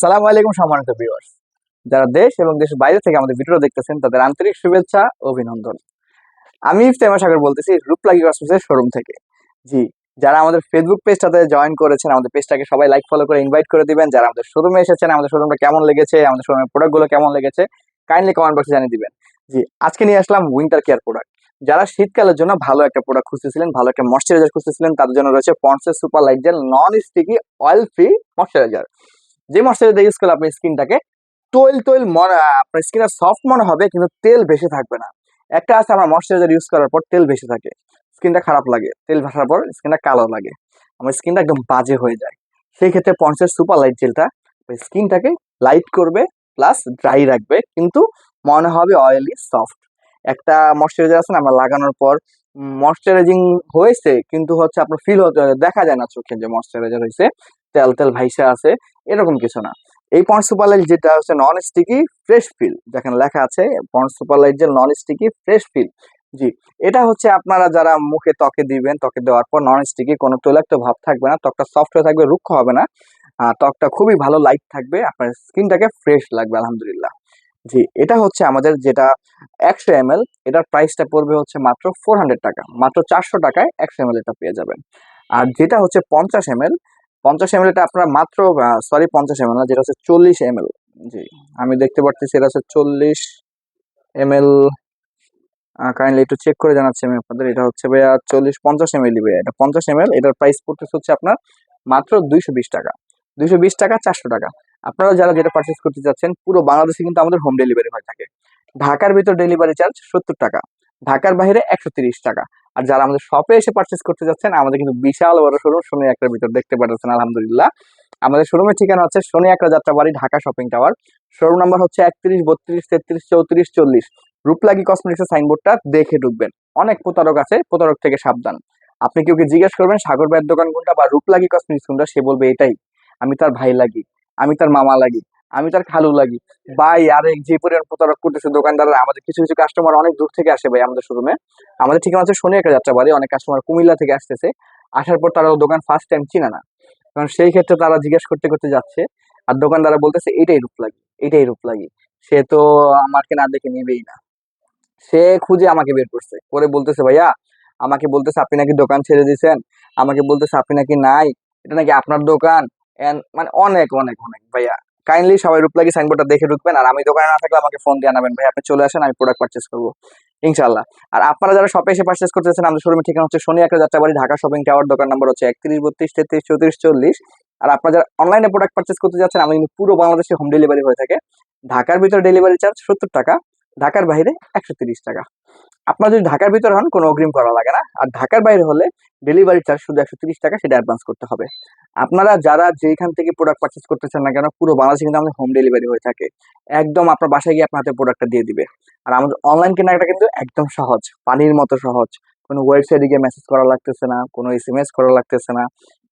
সালাম আলাইকুম সম্মানিত ভিউয়ার্স যারা দেশ এবং দেশের বাইরে থেকে আমাদের ভিডিও দেখতেছেন, তাদের আন্তরিক শুভেচ্ছা অভিনন্দন। আমি ইফতেমা সাগর বলতেছি, রূপলাগি কসমেটিক্সের শোরুম থেকে। জি, যারা আমাদের ফেসবুক পেজটাতে জয়েন করেছেন, আমাদের পেজটাকে সবাই লাইক ফলো করে ইনভাইট করে দিবেন। যারা আমাদের শোরুমে এসেছেন, আমাদের শোরুমটা কেমন লেগেছে, আমাদের শোরুমের প্রোডাক্টগুলো কেমন লেগেছে কাইন্ডলি কমেন্ট বক্সে জানিয়ে দিবেন। জি, আজকে নিয়ে আসলাম উইন্টার কেয়ার প্রোডাক্ট যারা শীতকালের জন্য ভালো একটা প্রোডাক্ট খুঁজতেছিলেন, ভালো একটা ময়শ্চারাইজার খুঁজতেছিলেন, তাদের জন্য রয়েছে পন্সের super light gel non sticky oil free moisturiser যে ময়শ্চারাইজার ইউজ করলে আপনার স্কিনটাকে, তৈল তৈল মনে আপনার স্কিনটা সফট মনে হবে, কিন্তু তেল বেশি থাকবে না। একটা আছে আমার ময়শ্চারাইজার ইউজ করার পর তেল বেশি থাকে, স্কিনটা খারাপ লাগে। তেল ভাসার পর স্কিনটা কালো লাগে, আমার স্কিনটা একদম বাজে হয়ে যায়। সেই ক্ষেত্রে পন্সের সুপার লাইট জেলটা স্কিনটাকে লাইট করবে প্লাস ড্রাই রাখবে, কিন্তু মনে হবে অয়েলি সফট একটা ময়শ্চারাইজার আছে না, আমরা লাগানোর পর ময়শ্চারাইজিং হয়েছে, কিন্তু হচ্ছে আপনার ফিল হতে দেখা যায় না চোখে যে ময়শ্চারাইজার হয়েছে। তেল তেল ভাইসা আছে, এরকম কিছু না। এই পন্ড সুপার লাইট যেটা হচ্ছে নন স্টিকি ফ্রেশ ফিল যেখানে লেখা আছে পন্ড সুপার লাইট যে নন স্টিকি ফ্রেশ ফিল জি, এটা হচ্ছে আপনারা যারা মুখে ত্বকে দিবেন, ত্বকে দেওয়ার পর নন স্টিকি কোনো তৈলাক্ত ভাব থাকবে না, ত্বকটা সফট হয়ে থাকবে, রুক্ষ হবে না। ত্বকটা খুবই ভালো লাইট থাকবে, আপনার স্কিনটাকে ফ্রেশ লাগবে, আলহামদুলিল্লাহ। জি, এটা হচ্ছে আমাদের যেটা একশো এম এল এটার প্রাইসটা পড়বে হচ্ছে মাত্র ফোর হান্ড্রেড টাকা, মাত্র চারশো টাকায় একশো এম এল এটা পেয়ে যাবেন। আর যেটা হচ্ছে পঞ্চাশ এম এল পঞ্চাশ এম এটা আপনার মাত্র সরি পঞ্চাশ এম না, যেটা হচ্ছে চল্লিশ এম জি, আমি দেখতে পাচ্ছি এটা হচ্ছে চল্লিশ এম এল কাইন্ডলি একটু চেক করে জানাচ্ছি আমি আপনাদের, এটা হচ্ছে ভাইয়া চল্লিশ, পঞ্চাশ এম এল এটা পঞ্চাশ এম এটার প্রাইস পড়তেছে হচ্ছে আপনার মাত্র দুইশো বিশ টাকা। দুইশো বিশ টাকা, চারশো টাকা। আপনারা যারা যেটা পারচেস করতে চাচ্ছেন, পুরো বাংলাদেশে কিন্তু আমাদের হোম ডেলিভারি হয়ে থাকে। ঢাকার ভিতর ডেলিভারি চার্জ সত্তর টাকা। ঢাকার বাইরে একশো টাকা। আর যারা আমাদের শপে এসে পারচেস করতে যাচ্ছেন, আমাদের কিন্তু বিশাল বড় শোরুম শনি একটার ভিতর দেখতে পাচ্ছেন আলহামদুলিল্লাহ। আমাদের শোরুমের ঠিকানা হচ্ছে শনি একরা Jatrabari, Dhaka shopping tower showroom number হচ্ছে একত্রিশ, বত্রিশ, তেত্রিশ, চৌত্রিশ, চল্লিশ। রূপলাগি কসমেটিক্সের সাইনবোর্ডটা দেখে ঢুকবেন। অনেক প্রতারক আছে, প্রতারক থেকে সাবধান। আপনি কেউ জিজ্ঞেস করবেন, সাগর ভাইয়ের দোকান কোনটা বা রূপলাগি কসমেটিক্স কোনটা, সে বলবে এটাই। আমি তার ভাই লাগি, আমি তার মামা লাগি। আমি তার খালু লাগি। ভাই, আর যে পরিমাণ প্রতারক করতেছে দোকানদাররা, আমাদের কিছু কিছু কাস্টমার অনেক দূর থেকে আসে ভাই আমাদের শোরুমে আমাদের ঠিকানা হচ্ছে শনি একটা যাত্রা বাড়ি অনেক কাস্টমার কুমিল্লা থেকে আসতেছে। আসার পর তারা দোকান ফার্স্ট টাইম চিনে না। কারণ সেই ক্ষেত্রে তারা জিজ্ঞেস করতে করতে যাচ্ছে আর দোকানদাররা বলতেছে, এটাই রূপ লাগি, এটাই রূপ লাগি। সে তো আমাকে না দেখে নেবেই না। সে খুঁজে আমাকে বের করছে। পরে বলতেছে, ভাইয়া, আমাকে বলতেছে আপনি নাকি দোকান ছেড়ে দিয়েছেন। আমাকে বলতেছে আপনি নাকি নাই। এটা নাকি আপনার দোকান? মানে অনেক অনেক অনেক, ভাইয়া। কাইন্ডলি সবাই রূপলাগি সাইনবোর্ডটা দেখে ঢুকবেন। আর আমি দোকানে না থাকলে আমাকে ফোন দিয়ে আনাবেন ভাই। আপনি চলে আসেন, আমি প্রোডাক্ট পারচেস করব। ইনশাল্লাহ আর আপনারা যারা শপে এসে পারচেস করতেছেন আমাদের শোরুমের ঠিকানা হচ্ছে শনি একটা যাত্রাবাড়ি, ঢাকা শপিং টাওয়ার দোকান নাম্বার হচ্ছে একত্রিশ, বত্রিশ, তেত্রিশ, চৌত্রিশ, চল্লিশ। আর আপনারা যারা অনলাইনে প্রোডাক্ট পারচেস করতে যাচ্ছেন আমি কিন্তু পুরো বাংলাদেশে হোম ডেলিভারি হয়ে থাকে। ঢাকার ভিতরে ডেলিভারি চার্জ সত্তর টাকা, ঢাকার বাইরে একশো টাকা। আপনার যদি ঢাকার ভিতরে হন, কোনো অগ্রিম করা লাগে না। আর ঢাকার বাইরে হলে ডেলিভারি চার্জ শুধু একশো তিরিশ টাকা, সেটা অ্যাডভান্স করতে হবে। আপনারা যারা যেখান থেকে প্রোডাক্ট পারচেস করতেছেন না কেন, পুরো বাংলাদেশে কিন্তু আমাদের হোম ডেলিভারি হয়ে থাকে। একদম আপনার বাসায় গিয়ে আপনার হাতে প্রোডাক্টটা দিয়ে দিবে। আর আমাদের অনলাইন কেনাকাটা কিন্তু একদম সহজ, পানির মতো সহজ। কোনো ওয়েবসাইটে গিয়ে মেসেজ করা লাগতেছে না, কোনো এস এম এস করা লাগতেছে না।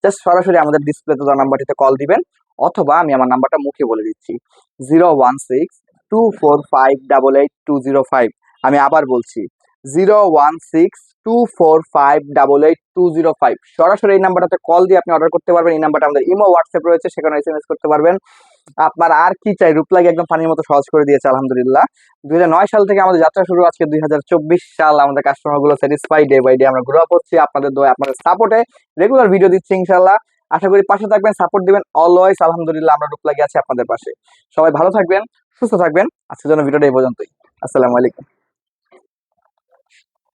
জাস্ট সরাসরি আমাদের ডিসপ্লেতে দেওয়া নাম্বারটিতে কল দিবেন, অথবা আমি আমার নাম্বারটা মুখে বলে দিচ্ছি। Zero one six two four five double eight two zero five আমি আবার বলছি zero one six two four five double eight two zero five সরাসরি এই নাম্বারটাতে কল দিয়ে আপনি অর্ডার করতে পারবেন। এই নাম্বারটা আমাদের ইমো হোয়াটসঅ্যাপ রয়েছে, সেখানে এস এম এস করতে পারবেন। আপনার আর কি চাই? রূপলাগে একদম পানির মতো সহজ করে দিয়েছে, আলহামদুলিল্লাহ। দুই নয় সাল থেকে আমাদের যাত্রা শুরু, আজকে দুই হাজার চব্বিশ সাল আমাদের কাস্টমারগুলো স্যাটিসফাই ডে বাই ডে আমরা গ্রো আপ হচ্ছি। আপনাদের দোয়া আপনাদের সাপোর্টে রেগুলার ভিডিও দিচ্ছি ইনশাল্লাহ আশা করি পাশে থাকবেন সাপোর্ট দিবেন অলওয়েজ আলহামদুলিল্লাহ, আমরা রূপলাগে আছি আপনাদের পাশে। সবাই ভালো থাকবেন, সুস্থ থাকবেন। আজকের জন্য ভিডিওটা এই পর্যন্তই। আসসালামু আলাইকুম।